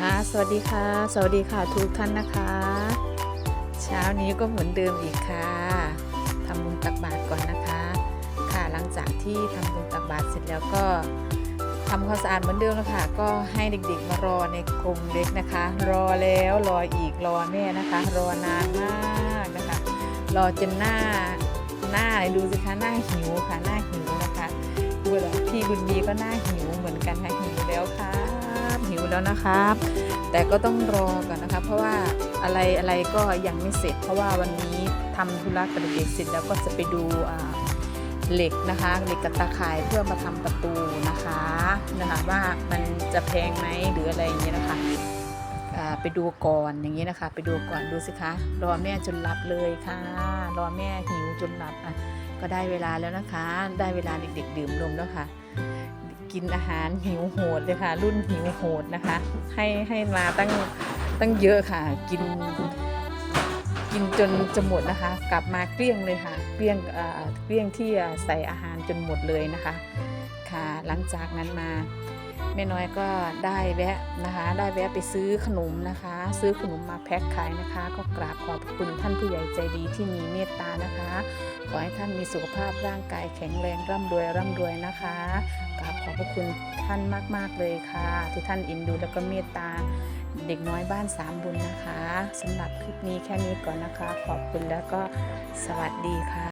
ค่ะสวัสดีค่ะ สวัสดีค่ะทุกท่านนะคะ เช้านี้ก็เหมือนเดิมอีกค่ะทำบุญตักบาตรก่อนนะคะ ค่ะหลังจากที่ทำบุญตักบาตรเสร็จแล้วก็ทำความสะอาดเหมือนเดิมแล้วค่ะ ก็ให้เด็กๆมารอในกรงเล็กนะคะ รอแล้วรออีกรอแม่นะคะ รอนานมากนะคะ รอจนหน้าหน้าดูสิคะหน้าหิวค่ะหน้าหิวนะคะดูแล้วพี่บุญมีก็หน้าหิวเหมือนกันค่ะหิวแล้วครับหิว แล้วนะครับ แต่ก็ต้องรอก่อนนะคะ เพราะว่าอะไรอะไรก็ยังไม่เสร็จ เพราะว่าวันนี้ทำธุระกับเด็กเสร็จแล้วก็จะไปดูเหล็กนะคะเหล็กกับตาข่ายเพื่อมาทำประตูนะคะนะคะว่ามันจะแพงไหมหรืออะไรอย่างเงี้ยนะคะไปดูก่อนอย่างนี้นะคะ ไปดูก่อนดูสิคะ รอแม่จนหลับเลยค่ะ รอแม่หิวจนหลับอะก็ได้เวลาแล้วนะคะ ได้เวลาเด็กๆดื่มนมแล้วค่ะ กินอาหารหิวโหดเลยค่ะ รุ่นหิวโหดนะคะ ให้ให้มาตั้งตั้งเยอะค่ะ กิน กินจนจะหมดนะคะ กลับมาเกลี้ยงเลยค่ะ เกลี้ยงเกลี้ยงที่ใส่อาหารจนหมดเลยนะคะ ค่ะ หลังจากนั้นมา แม่น้อยก็ได้แวะนะคะ ได้แวะไปซื้อขนมนะคะ ซื้อขนมมาแพ็คขายนะคะ ก็กราบขอบคุณท่านผู้ใหญ่ใจดีที่มีเมตตานะคะ ขอให้ท่านมีสุขภาพร่างกายแข็งแรงร่ำรวยร่ำรวยนะคะกราบขอบพระคุณท่านมาก ๆ เลยค่ะ ที่ท่านอินดูแล้วก็เมตตาเด็กน้อยบ้านสามบุญนะคะสำหรับคลิปนี้แค่นี้ก่อนนะคะ ขอบคุณแล้วก็สวัสดีค่ะ